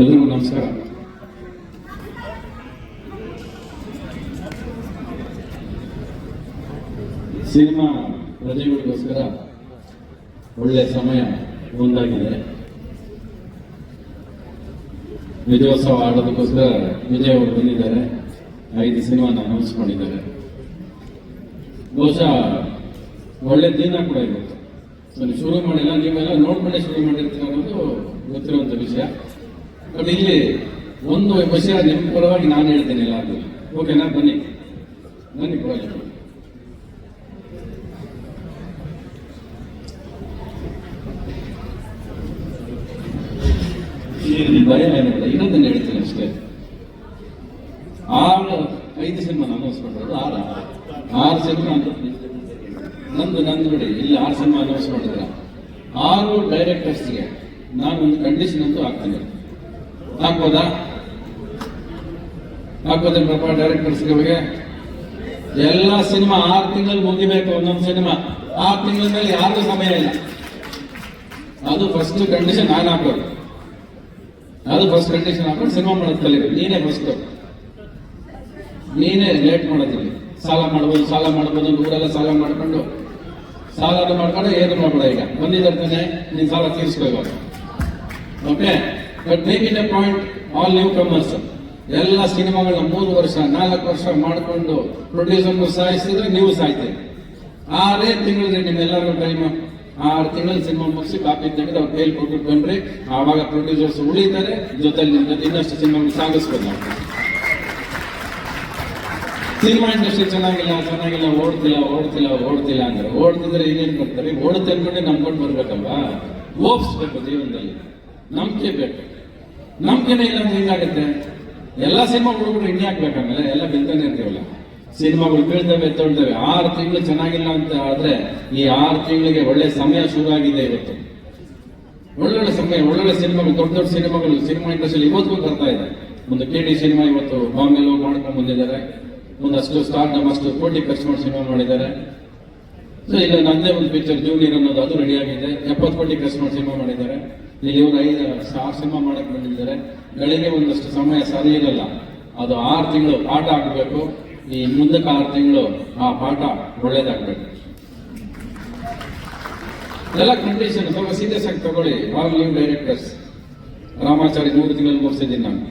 ಎಲ್ರಿಗೂ ನಮಸ್ಕಾರ. ಸಿನಿಮಾ ರಜೆಗಳಿಗೋಸ್ಕರ ಒಳ್ಳೆ ಸಮಯ ಒಂದಾಗಿದೆ. ವಿಜಯೋತ್ಸವ ಆಡೋದಕ್ಕೋಸ್ಕರ ವಿಜಯ್ ಅವರು ಬಂದಿದ್ದಾರೆ. ಐದು ಸಿನಿಮಾನ ಅನೌನ್ಸ್ ಮಾಡಿದ್ದಾರೆ. ಬಹುಶಃ ಒಳ್ಳೆ ದಿನ ಕೂಡ ಇವತ್ತು ಶುರು ಮಾಡಿಲ್ಲ, ನೀವೆಲ್ಲ ನೋಡ್ಕೊಂಡೆ ಶುರು ಮಾಡಿರ್ತೀರ ಅನ್ನೋದು ಗೊತ್ತಿರುವಂತ ವಿಷಯ. ಬಟ್ ಇಲ್ಲಿ ಒಂದು ವಿಷಯ ನಿಮ್ಮ ಪರವಾಗಿ ನಾನು ಹೇಳ್ತೇನೆ ಎಲ್ಲಾದರೂ ಓಕೆನಾ? ಬನ್ನಿ. ಬನ್ನಿ ಪರವಾಗಿ. ಭಯ ಏನಿಲ್ಲ, ಇನ್ನೊಂದನ್ನು ಹೇಳ್ತೀನಿ ಅಷ್ಟೇ. ಆರು, ಐದು ಸಿನಿಮಾ ಮಾಡಿರೋದು ಆರು. ಆರು ಸಿನಿಮಾ ನಂದು ನಂದು ಬಿಡಿ, ಇಲ್ಲಿ ಆರು ಸಿನಿಮಾ ಅನೌನ್ಸ್ ಮಾಡಿದ್ರೆ ಆರು ಡೈರೆಕ್ಟರ್ಸ್ಗೆ ನಾನು ಒಂದು ಕಂಡೀಷನ್ ಅಂತೂ ಹಾಕ್ತೀನಿ. ಹಾಕ್ಬೋದಾ ಕಳ್ಸಿಗೆ ಅವಗೆ ಎಲ್ಲ ಸಿನಿಮಾ ಆರು ತಿಂಗಳು ಮುಗಿಬೇಕು ಒಂದೊಂದು ಸಿನಿಮಾ. ಆರು ತಿಂಗಳ ಮೇಲೆ ಯಾರಿಗೂ ಸಮಯ ಇಲ್ಲ. ಅದು ಫಸ್ಟ್ ಕಂಡೀಷನ್ ನಾನು ಹಾಕೋದು. ಅದು ಫಸ್ಟ್ ಕಂಡೀಷನ್ ಹಾಕೊಂಡು ಸಿನಿಮಾ ಮಾಡೋದು ಕಲಿಬೇಕು. ನೀನೇ ಫಸ್ಟ್ ನೀನೇ ಲೇಟ್ ಮಾಡೋದಿಲ್ಲ ಸಾಲ ಮಾಡ್ಬೋದು ಸಾಲ ಮಾಡ್ಬೋದು, ಊರೆಲ್ಲ ಸಾಲ ಮಾಡ್ಕೊಂಡು. ಸಾಲ ಮಾಡ್ಕೊಂಡು ಏನು ಮಾಡ್ಬೇಡ ಈಗ. ಬಂದಿದ್ದಾನೆ ನೀನು ಸಾಲ ತೀರಿಸ್ಕೋಬೇಕು okay but make it a point all new comers ಎಲ್ಲ ಸಿನಿಮಾಗಳನ್ನ ಮೂರು ವರ್ಷ, ನಾಲ್ಕು ವರ್ಷ ಮಾಡಿಕೊಂಡು ಪ್ರೊಡ್ಯೂಸರ್ನು ಸಾಯಿಸಿದ್ರೆ ನೀವು ಸಾಯ್ತೀರಿ. ಆರೇ ತಿಂಗಳಿಗೆ ನಿಮ್ಮೆಲ್ಲರೂ ಟೈಮ್ ಆರು ತಿಂಗಳ ಸಿನಿಮಾ ಮುಗಿಸಿ ಕಾಪಿ ತೆಗೆದು ಅವ್ರು ಕೈಲಿ ಕೊಟ್ಟು ಬಂದ್ರಿ. ಆವಾಗ ಪ್ರೊಡ್ಯೂಸರ್ಸ್ ಉಳಿತಾರೆ, ಜೊತೆಲಿ ನಿಮ್ಮ ಜೊತೆ ಇನ್ನಷ್ಟು ಸಿನಿಮಾ ಸಾಗಿಸ್ಬೋದು ಸಿನಿಮಾ ಇಂಡಸ್ಟ್ರಿ ಚೆನ್ನಾಗಿಲ್ಲ ಚೆನ್ನಾಗಿಲ್ಲ, ಓಡ್ತಿಲ್ಲ ಓಡ್ತಿಲ್ಲ ಓಡ್ತಿಲ್ಲ ಅಂದ್ರೆ ಓಡ್ತಿದ್ರೆ ಏನೇನು ಬರ್ತಾರೆ ಓಡುತ್ತೆ ಅನ್ಕೊಂಡೆ ನಂಬ್ಕೊಂಡು ಬರ್ಬೇಕಲ್ವಾ? ಓಪ್ಸ್ಬೇಕು ಜೀವನದಲ್ಲಿ. ನಂಬಿಕೆ ಬೇಕು. ನಂಬಿಕೆನೇ ಇಲ್ಲ ಅಂದ್ರೆ ಹಿಂಗಾಗುತ್ತೆ ಎಲ್ಲ ಸಿನಿಮಾ ಕೂಡ ಹಿಂಗೆ ಹಾಕ್ಬೇಕಾಗಲ್ಲ ಎಲ್ಲ ಬೆಳ್ತಾನೆ ಇರ್ತೀವಲ್ಲ? ಸಿನಿಮಾಗಳು ಬೀಳ್ತವೆ ಎತ್ತೊಳ್ತವೆ. ಆರು ತಿಂಗಳು ಚೆನ್ನಾಗಿಲ್ಲ ಅಂತ ಆದ್ರೆ ಈ ಆರು ತಿಂಗಳಿಗೆ ಒಳ್ಳೆ ಸಮಯ ಶುರು ಆಗಿದೆ ಇವತ್ತು. ಒಳ್ಳೊಳ್ಳೆ ಸಮಯ, ಒಳ್ಳೊಳ್ಳೆ ಸಿನಿಮಾಗಳು, ದೊಡ್ಡ ದೊಡ್ಡ ಸಿನಿಮಾಗಳು, ಸಿನಿಮಾ ಇಂಡಸ್ಟ್ರಿ ಇವತ್ತು ಬರ್ತಾ ಇದೆ. ಒಂದು ಕೆ ಡಿ ಸಿನಿಮಾ ಇವತ್ತು ಬಾಂಬೆಲ್ ಹೋಗಿ ಮಾಡ್ಕೊಂಡು ಬಂದಿದ್ದಾರೆ. ಒಂದಷ್ಟು ಸ್ಟಾರ್ ಅಷ್ಟು ಕೋಟಿ ಖರ್ಚು ಮಾಡಿ ಸಿನಿಮಾ ಮಾಡಿದ್ದಾರೆ. ಸೊ ಇಲ್ಲ, ನಂದೇ ಒಂದು ಪಿಕ್ಚರ್ ಜೂನಿಯರ್ ಅನ್ನೋದು ಅದು ರೆಡಿ ಆಗಿದೆ. ಎಪ್ಪತ್ತು ಕೋಟಿ ಖರ್ಚು ಮಾಡಿ ಸಿನಿಮಾ ಮಾಡಿದ್ದಾರೆ. ಇಲ್ಲಿ ಇವರು ಐದು ಸಿನಿಮಾ ಮಾಡಕ್ ಬಂದಿದ್ದಾರೆ. ಗಳಿಗೆ ಒಂದಷ್ಟು ಸಮಯ ಸರಿ ಇರಲ್ಲ. ಅದು ಆರು ತಿಂಗಳು ಪಾಠ ಆಗಬೇಕು. ಈ ಮುಂದಕ್ಕೆ ಆರು ತಿಂಗಳು ಆ ಪಾಠ ಒಳ್ಳೇದಾಗಬೇಕು. ಎಲ್ಲ ಕಂಡೀಷನ್ ಸ್ವಲ್ಪ ಸೀರಿಯಸ್ ಆಗಿ ತಗೊಳ್ಳಿ ಆಲ್ ನ್ಯೂ ಡೈರೆಕ್ಟರ್ಸ್ ರಾಮಾಚಾರಿ ಮೂರು ತಿಂಗಳಲ್ಲಿ ಮುಗಿಸಿದ್ದೀನಿ ನಾನು.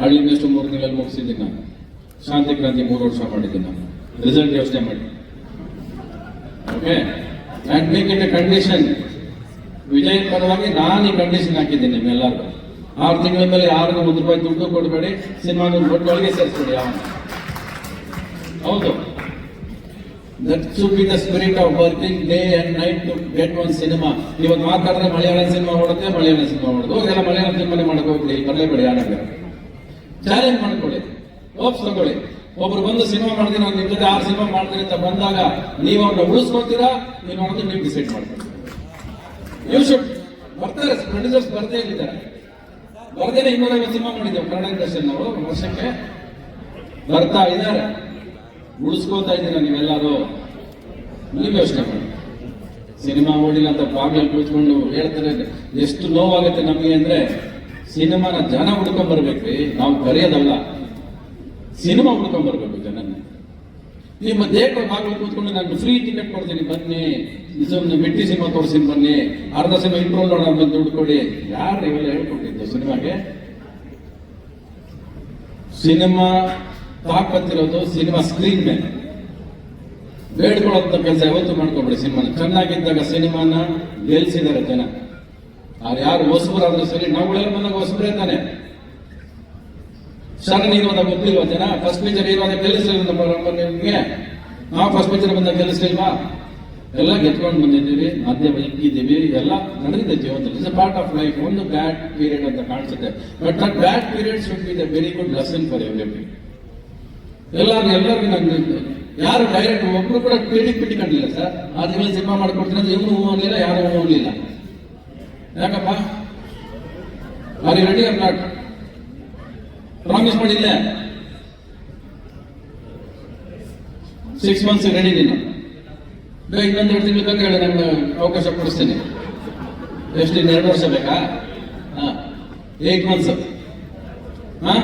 ಹಳ್ಳಿ ಮೇಷ್ಟು ಮೂರು ತಿಂಗಳಲ್ಲಿ ಮುಗಿಸಿದ್ದೀನಿ ನಾನು. ಶಾಂತಿ ಕ್ರಾಂತಿ ಮೂರು ವರ್ಷ ಮಾಡಿದ್ದೀನಿ ನಾನು. ರಿಸಲ್ಟ್ ಯೋಚನೆ ಮಾಡಿ. Okay and make it a condition Vijay ಪರವಾಗಿ ನಾನು ಈ ಕಂಡೀಷನ್ ಹಾಕಿದ್ದೀನಿ ನಿಮ್ಮೆಲ್ಲರಿಗೂ. ಆರು ತಿಂಗಳ ಮೇಲೆ ಯಾರಿಗೂ ಒಂದು ರೂಪಾಯಿ ದುಡ್ಡು ಕೊಡಬೇಡಿ ಸಿನಿಮಾ ಕೊಟ್ಟು ಒಳಗೆ ಸೇರಿಸ್ಬೇಡಿ ಹೌದು. That should be the spirit of working day and night to get one cinema ಇವತ್ತು ಮಾತಾಡಿದ್ರೆ ಮಲಯಾಳಂ ಸಿನಿಮಾ ಓಡುತ್ತೆ, ಮಲಯಾಳಂ ಸಿನಿಮಾ ಓಡುದು ಹೋಗೆಲ್ಲ ಮಲಯಾಳಂ ಸಿನಿಮಾನೇ ಮಾಡಕ್ ಹೋಗ್ಲಿ ಬರಲೇಬೇಡಿ ಆಡಕ್ಕೆ ಚಾಲೆಂಜ್ ಮಾಡ್ಕೊಳ್ಳಿ. ಓಪ್ಸ್ ತಗೊಳ್ಳಿ. ಒಬ್ರು ಬಂದು ಸಿನಿಮಾ ಮಾಡ್ತೀನಿ, ನಾನು ನಿಮ್ಮ ಜೊತೆ ಆರು ಸಿನಿಮಾ ಮಾಡ್ತೀನಿ ಅಂತ ಬಂದಾಗ ನೀವು ಅವ್ರನ್ನ ಉಳಿಸ್ಕೊಳ್ತೀರಾ, ನೀವು ಅನ್ನೋದು ನೀವು ಡಿಸೈಡ್ ಮಾಡ್ಕೊಳ್ಳಿ. ಯು ಶುಡ್ ಬರ್ತಾರೆ ಪ್ರೊಡ್ಯೂಸರ್ಸ್ ಬರ್ದೇ ಇಲ್ಲಿದ್ದಾರೆ ಬರ್ದೇನೆ ಇನ್ನೂರೈವತ್ತು ಸಿನಿಮಾ ಮಾಡಿದ್ದೇವೆ ಕನ್ನಡ ದರ್ಶನ್ ಅವರು ವರ್ಷಕ್ಕೆ ಬರ್ತಾ ಇದ್ದಾರೆ. ಉಳಿಸ್ಕೋತಾ ಇದ್ದೀರಾ ನೀವೆಲ್ಲರೂ? ನೀವು ಯೋಚನೆ ಮಾಡಿ. ಸಿನಿಮಾ ಓಡಿಲ್ಲ ಅಂತ ಬಾಗಿಲಲ್ಲಿ ಕೂತ್ಕೊಂಡು ಹೇಳ್ತಾರೆ, ಎಷ್ಟು ನೋವಾಗುತ್ತೆ ನಮಗೆ ಅಂದ್ರೆ ಸಿನಿಮಾನ ಜನ ಹುಡ್ಕೊಂಡ್ ಬರ್ಬೇಕ್ರಿ, ನಾವು ಕರೆಯೋದಲ್ಲ. ಸಿನಿಮಾ ಹುಡ್ಕೊಂಡ್ ಬರ್ಬೇಕು ನಿಮ್ಮ ದೇಹ ಬಾಗಿಲು ಕೂತ್ಕೊಂಡು ನಾನು ಫ್ರೀ ಟಿಕೆಟ್ ಕೊಡ್ತೀನಿ, ಬನ್ನಿ. ನಿಜವನ್ನು ಮೆಟ್ಟಿ ಸಿನಿಮಾ ತೋರಿಸ್ತೀನಿ, ಬನ್ನಿ. ಅರ್ಧ ಸಿನಿಮಾ ಇಂಟ್ರೋಲ್ ನೋಡೋಣ ಬಂದು ದುಡ್ಡು ಕೊಡಿ. ಯಾರು ಇವೆಲ್ಲ ಹೇಳ್ಕೊಟ್ಟಿದ್ದು ಸಿನಿಮಾಗೆ? ಸಿನಿಮಾ ತಾಕತ್ತಿರೋದು ಸಿನಿಮಾ ಸ್ಕ್ರೀನ್ ಮೇಲೆ. ಬೇಡ್ಕೊಳ್ಳೋಂಥ ಕೆಲಸ ಯಾವತ್ತು ಮಾಡ್ಕೊಬೇಡಿ ಸಿನಿಮಾನ. ಚೆನ್ನಾಗಿದ್ದಾಗ ಸಿನಿಮಾನ ಗೆಲ್ಸಿದ್ದಾರೆ ಜನ. ಅವ್ರು ಯಾರು ಹೊಸಬರಾದ್ರೂ ಸರಿ, ನಾವುಗಳೆಲ್ಲ ಬಂದಾಗ ಹೊಸಬರೇ ತಾನೆ ಸರ್ ಇರುವಂತ ಗೊತ್ತಿಲ್ವಾ ಜನ? ಫಸ್ಟ್ ಪಿಕ್ಚರ್ ಇರುವಾಗ ಗೆಲ್ಲಿಸಲಿಲ್ಲ ನಿಮಗೆ? ನಾವು ಫಸ್ಟ್ ಪೇಜರ್ ಬಂದಾಗ ಗೆಲ್ಲಿಸ್ಲಿಲ್ವಾ ಎಲ್ಲ ಗೆದ್ಕೊಂಡು ಬಂದಿದ್ದೀವಿ ಮಾಧ್ಯಮ ಇಕ್ಕಿದ್ದೀವಿ ಎಲ್ಲ ನಡೆದಿದೆ ಜೀವನದಲ್ಲಿ. ಅ ಪಾರ್ಟ್ ಆಫ್ ಲೈಫ್ ಒಂದು ಬ್ಯಾಡ್ ಪೀರಿಯಡ್ ಅಂತ ಕಾಣಿಸುತ್ತೆ. ಬಟ್ ಆ bad period should be the very good lesson for every ಎಲ್ಲರೂ ಎಲ್ಲರಿಗೂ ನಂಗೆ ಯಾರು ಡೈರೆಕ್ಟ್ ಒಬ್ರು ಕೂಡ ಪೀಡಿ ಪಿಟಿ ಕಂಡಿಲ್ಲ ಸರ್. ಆ ತಿಂಗಳು ಸಿನಿಮಾ ಮಾಡ್ಕೊಡ್ತೀನಿ ಅಂದ್ರೆ ಇವನು ಹೂ ಯಾರು ಹೂ ಯಾಕಪ್ಪ? ಆರ್ ರೆಡಿ ಆರ್ ಪ್ರಾಮಿಸ್ ಮಾಡಿದ್ದೆ. ಸಿಕ್ಸ್ ಮಂತ್ಸ್ ರೆಡಿ ನೀನು. ಬೇಗ ಇನ್ನೊಂದು ಎರಡು ತಿಂಗಳು ಬೇಕಾ ಹೇಳಿ ನಾನು ಅವಕಾಶ ಕೊಡಿಸ್ತೀನಿ. ಎಷ್ಟು ಇನ್ನು ಎರಡು ವರ್ಷ ಬೇಕಾ? ಹಾಂ ಏಟ್ ಮಂತ್ಸ್ ಹಾಂ?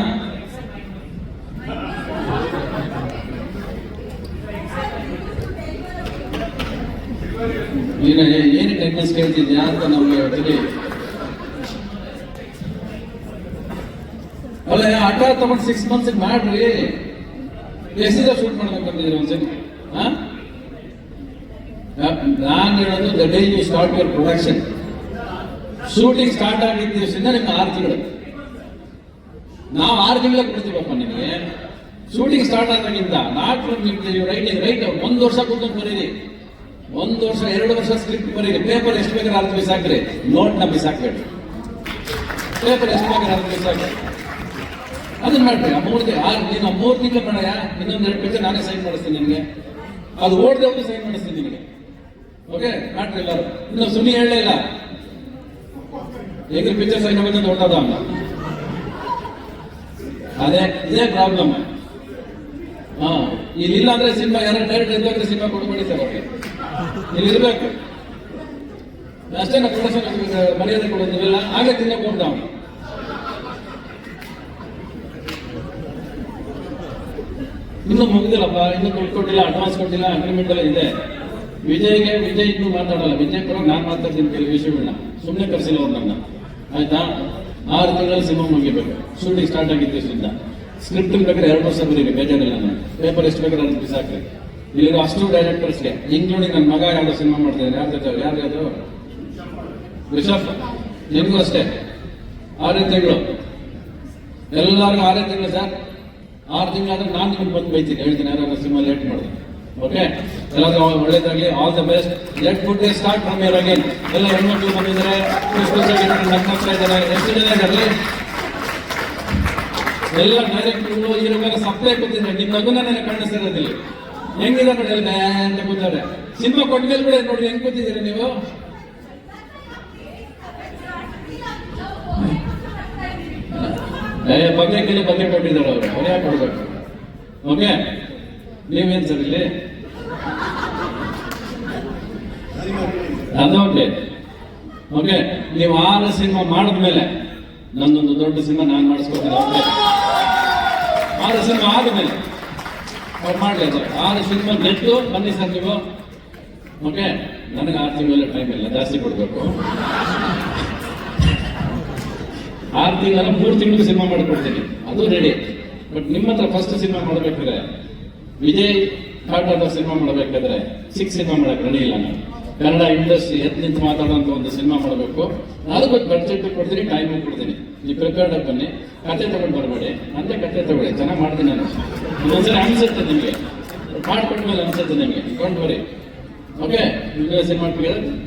ನೀನು ಏನು ಟೆಕ್ನಿಕ್ಸ್ ಕೇಳ್ತಿದ್ಯಾ ಅಂತ ನಮಗೆ ತಿಳಿ ಅಲ್ಲ ಆಟ ತಗೊಂಡು ಸಿಕ್ಸ್ ಮಂತ್ಸ್ ಮಾಡ್ರಿ. ಎಷ್ಟಿದ ಶೂಟ್ ಮಾಡ್ಬೇಕಂತಿದ್ರಿ ಒಂದ್ಸರಿ ನಾನು ಹೇಳೋದು the day you start your production shooting start ಆಗಿದ್ದ ದಿವಸದಿಂದ ನಿಮ್ಗೆ ಆರು ತಿಂಗಳು. ನಾವು ಆರು ತಿಂಗಳ ಕೊಡ್ತೀವಪ್ಪ ನಿಮಗೆ. ಶೂಟಿಂಗ್ ಸ್ಟಾರ್ಟ್ ಆದಾಗಿಂದ ನಾಟ್ ನಿಮ್ಗೆ ರೈಟಿಂಗ್ ರೈಟ್ ಒಂದು ವರ್ಷ ಕೂತ್ಕೊಂಡು ಬರೀರಿ. ಒಂದು ವರ್ಷ, ಎರಡು ವರ್ಷ ಸ್ಕ್ರಿಪ್ಟ್ ಬರೀರಿ. ಪೇಪರ್ ಎಷ್ಟು ಬೇಕಾದ್ರೆ ಅರ್ಧ ಬಿಸಾಕ್ರಿ. ನೋಟ್ನ ಬಿಸಾಕ್ಬೇಡಿ. ಪೇಪರ್ ಎಷ್ಟು ಬೇಕಾದ್ರೆ ಅರ್ಧ ಬಿಸಾಕ್ರಿ. ಅದನ್ನ ಮಾಡ್ತೀವಿ ಆರು ನೀನು ಆ ಮೂರು ತಿಂಗಳು ಬೇಡ ಇನ್ನೊಂದು ಎರಡು ಪೇಜ್ ನಾನೇ ಸೈನ್ ಮಾಡಿಸ್ತೀನಿ ನಿಮಗೆ ಅದು ಓಡದೆ ಹೋಗಿ ಸೈನ್ ಮಾಡಿಸ್ತೀನಿ ನಿಮಗೆ ಓಕೆ ಮಾಡ್ರಿ ಎಲ್ಲರೂ. ಇನ್ನು ಸುನಿ ಹೇಳಲೇ ಇಲ್ಲ. ಹೇಗೆ ಪಿಕ್ಚರ್ ಸೈನ್ ಆಗುತ್ತೆ ದೊಡ್ಡದ ಅಲ್ಲ ಅದೇ, ಇದೇ ಪ್ರಾಬ್ಲಮ್ ಹಾ, ಇಲ್ಲಿಲ್ಲ ಅಂದ್ರೆ ಸಿನಿಮಾ ಯಾರು ಡೈರೆಕ್ಟ್ ಇದ್ದಾಗ ಸಿನಿಮಾ ಕೊಡ್ಬೇಡಿ ಸರ್ ಅವ್ರಿಗೆ. ಇಲ್ಲಿ ಇರ್ಬೇಕು. ಅಷ್ಟೇ ನಾ ಪ್ರೊಡಕ್ಷನ್ ಮರ್ಯಾದೆ ಕೊಡೋದಿಲ್ಲ ಹಾಗೆ ತಿನ್ನಕ್ಕೆ ಹೋಗ್ದ ಇನ್ನೂ ಮುಗಿದಿಲ್ಲಪ್ಪ, ಇನ್ನೂ ದುಡ್ಡು ಕೊಟ್ಟಿಲ್ಲ ಅಡ್ವಾನ್ಸ್ ಕೊಟ್ಟಿಲ್ಲ ಅಗ್ರಿಮೆಂಟ್ ಎಲ್ಲ ಇದೆ. ವಿಜಯ್ಗೆ, ವಿಜಯ್ ಇನ್ನೂ ಮಾತಾಡಲ್ಲ. ವಿಜಯ್ ಕೂಡ ನಾನು ಮಾತಾಡ್ತೀನಿ ಕೆಲವು ವಿಷಯಗಳನ್ನ ಸುಮ್ಮನೆ ಕರೆಸಿಲ್ಲ ಅವ್ರು ನನ್ನ ಆಯ್ತಾ? ಆರು ತಿಂಗಳಲ್ಲಿ ಸಿನಿಮಾ ಮುಗಿಬೇಕು. ಶೂಟಿಂಗ್ ಸ್ಟಾರ್ಟ್ ಆಗಿತ್ತು ಇಷ್ಟ ಸ್ಕ್ರಿಪ್ಟ್ ಬೇಕಾದ್ರೆ ಎರಡು ವರ್ಷ ಬರೀರಿ, ಬೇಜಾರಿಲ್ಲ ನಾನು. ಪೇಪರ್ ಎಷ್ಟು ಬೇಕಾದ್ರೆ ಅದನ್ನ ಬಿಸಾಕ್ರಿ. ಇಲ್ಲಿರೋ ಅಷ್ಟು ಡೈರೆಕ್ಟರ್ಸ್ಗೆ ಇನ್ಕ್ಲೂಡಿಂಗ್ ನನ್ನ ಮಗ ಯಾವ್ದೋ ಸಿನಿಮಾ ಮಾಡ್ತಿದ್ದಾರೆ ಯಾರು ಜೊತೆ ಯಾರು ಯಾವುದು ರಿಷಬ್. ನಿಮಗೂ ಅಷ್ಟೇ. ಆರೇ ತಿಂಗಳು. ಎಲ್ಲರಿಗೂ ಆರೇ ತಿಂಗಳು, ಸರ್. ಆರು ತಿಂಗಳಾದ್ರೆ ನಾನು ನಿಮ್ಗೆ ಬಂದು ಬೈತೀನಿ. ಹೇಳ್ತೀನಿ ಯಾರು ಸಿನಿಮಾ ಲೇಟ್ ಮಾಡಿದೆ. ಓಕೆ ಎಲ್ಲಾದ್ರೂ ಒಳ್ಳೇದಾಗಲಿ. All the best let good day start from year again ಎಲ್ಲ ಹೆಣ್ಮಕ್ಳು ಬಂದಿದ್ದಾರೆ. ನಗ್ನಗ್ತಾ ಇದ್ದಾರೆ. ಎಷ್ಟು ಜನ ಇದ್ದಾರೆ? ಎಲ್ಲ ಡೈರೆಕ್ಟರ್ಗಳು ಇರೋ ಸಪ್ಲೈ ಕೂತಿದ್ದಾರೆ ನಿಮ್ಮ ನಗುನ ನನಗೆ ಕಾಣಿಸ್ತಿರೋದಿಲ್ಲ ಹೆಂಗಿದೆ ನೋಡಿ, ಎಲ್ಲ ಅಂತ ಕೂತಾರೆ ಸಿನಿಮಾ ಕೊಟ್ಟ ಮೇಲೆ ನೋಡಿ ಹೆಂಗ್ ಕೂತಿದ್ದೀರಿ ನೀವು? ಏ ಬಗ್ಗೆ ಕೇಳಿ ಬಗ್ಗೆ ಕೊಟ್ಟಿದ್ದಾರೆ ಅವರು. ಅವ್ರು ಯಾಕೆ ಕೊಡ್ಬೇಕು? ಓಕೆ? ನೀವೇನು ಸರ್ ಇಲ್ಲಿ? ಅದೋಕೆ ಓಕೆ. ನೀವು ಆರು ಸಿನಿಮಾ ಮಾಡಿದ್ಮೇಲೆ ನನ್ನೊಂದು ದೊಡ್ಡ ಸಿನಿಮಾ ನಾನು ಮಾಡಿಸ್ಕೊಡ್ತೀನಿ ಓಕೆ? ಆರು ಸಿನಿಮಾ ಆದ್ಮೇಲೆ ಅವ್ರು ಮಾಡಲಿ ಸರ್ ಆರು ಸಿನಿಮಾ ಗೆದ್ದು ಬನ್ನಿ ಸರ್ ನೀವು. ಓಕೆ? ನನಗೆ ಆರು ತಿಂಗಳ ಟೈಮ್ ಇಲ್ಲ, ಜಾಸ್ತಿ ಕೊಡಬೇಕು. ಆರು ತಿಂಗಳ ಮೂರು ತಿಂಗಳು ಸಿನಿಮಾ ಮಾಡಿಕೊಡ್ತೀನಿ. ಅದು ರೆಡಿ ಬಟ್ ನಿಮ್ಮ ಹತ್ರ ಫಸ್ಟ್ ಸಿನಿಮಾ ಮಾಡಬೇಕಾದ್ರೆ, ವಿಜಯ್ ಕಾಟದ ಸಿನಿಮಾ ಮಾಡಬೇಕಾದ್ರೆ ಸಿಕ್ಸ್ ಸಿನಿಮಾ ಮಾಡಕ್ಕೆ ರೆಡಿ ಇಲ್ಲ ನಾನು. ಕನ್ನಡ ಇಂಡಸ್ಟ್ರಿ ಎದ್ದು ನಿಂತು ಮಾತಾಡೋಂಥ ಒಂದು ಸಿನಿಮಾ ಮಾಡಬೇಕು. ಅದಕ್ಕೆ ಬಡ್ಜೆಟ್ ಕೊಡ್ತೀನಿ ಟೈಮ್ ಕೊಡ್ತೀನಿ. ನೀವು ಪ್ರಿಪೇರ್ಡ್ ಬನ್ನಿ. ಕತೆ ತಗೊಂಡು ಬರಬೇಡಿ. ಅಂದರೆ ಕತೆ ತಗೊಳ್ಳಿ. ಚೆನ್ನಾಗಿ ಮಾಡ್ತೀನಿ ನಾನು. ಇನ್ನೊಂದ್ಸರಿ ಅನಿಸುತ್ತೆ ನಿಮಗೆ. ಮಾಡ್ಕೊಟ್ಮೇಲೆ ಅನಿಸುತ್ತೆ ನಿಮಗೆ. Don't worry okay cinema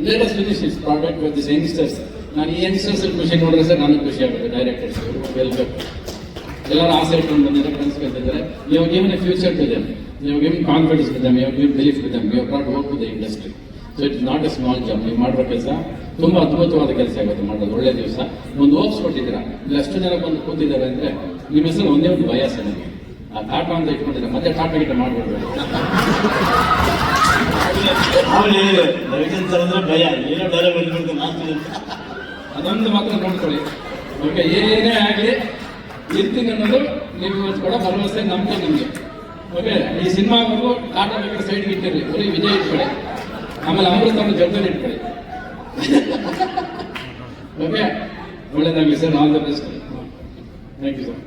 latest finish is product with this youngsters ನಾನು ಈ ಯಂಗ್ಸ್ಟರ್ಸ್ ಖುಷಿ ನೋಡಿದ್ರೆ ಸರ್ ನನಗೆ ಖುಷಿ ಆಗುತ್ತೆ ಡೈರೆಕ್ಟರ್ಸ್ ವೆಲ್ಕಮ್ ಎಲ್ಲರೂ ಆಸೆ ಇಟ್ಕೊಂಡು ಬಂದಿದ್ದಾರೆ ಕನಸ್ಕೊಳ್ತಿದ್ದಾರೆ ನೀವು ಗಿವನ್ ಫ್ಯೂಚರ್ ಟು ದೆಮ್ ನೀವು confidence to them you give belief to them you not work industry so it's not a small job ನೀವು ಮಾಡಿರೋ ಕೆಲಸ ತುಂಬಾ ಅದ್ಭುತವಾದ ಕೆಲಸ ಆಗುತ್ತೆ ಮಾಡೋದು ಒಳ್ಳೆ ದಿವಸ. ಒಂದು ಹೋಪ್ಸ್ ಕೊಟ್ಟಿದ್ದೀರಾ? ಇಲ್ಲಿ ಅಷ್ಟು ಜನ ಬಂದು ಕೂತಿದ್ದಾರೆ ಅಂದ್ರೆ ನಿಮ್ಮ ಹೆಸರು ಒಂದೇ ಒಂದು ಭಯ ಸರ್ ನನಗೆ ಆ ಟಾಟಾ ಅಂತ ಇಟ್ಕೊಂಡಿದ್ದಾರೆ? ಮತ್ತೆ ಟಾಟಾ ಗಿಟ ಮಾಡ್ಬಿಡ್ಬೇಕು ಭಯ. ಏನೋ ಡೈಲಾಗ್ ಮಾತು ಅದೊಂದು ಮಾತ್ರ ನೋಡ್ಕೊಳ್ಳಿ. ಓಕೆ ಏನೇ ಆಗಲಿ, ಇರ್ತೀನಿ ಅನ್ನೋದು ನೀವು ಕೂಡ ಭರವಸೆ ನಂಬಿಕೆ ನಿಮಗೆ. ಓಕೆ ಈ ಸಿನಿಮಾಗೂ ಟಾಟಾ ಬೇಕಾದ್ರೆ ಸೈಡ್ಗೆ ಇಟ್ಟಿರಿ ಬರೀ ವಿಜಯ್ ಇಟ್ಕೊಳ್ಳಿ. ಆಮೇಲೆ ಅಮೃತ ಅವ್ರ ಜೊತೆ ಇಟ್ಕೊಳ್ಳಿ. ಓಕೆ ಒಳ್ಳೇದಾಗಲಿ sir all the best thank you sir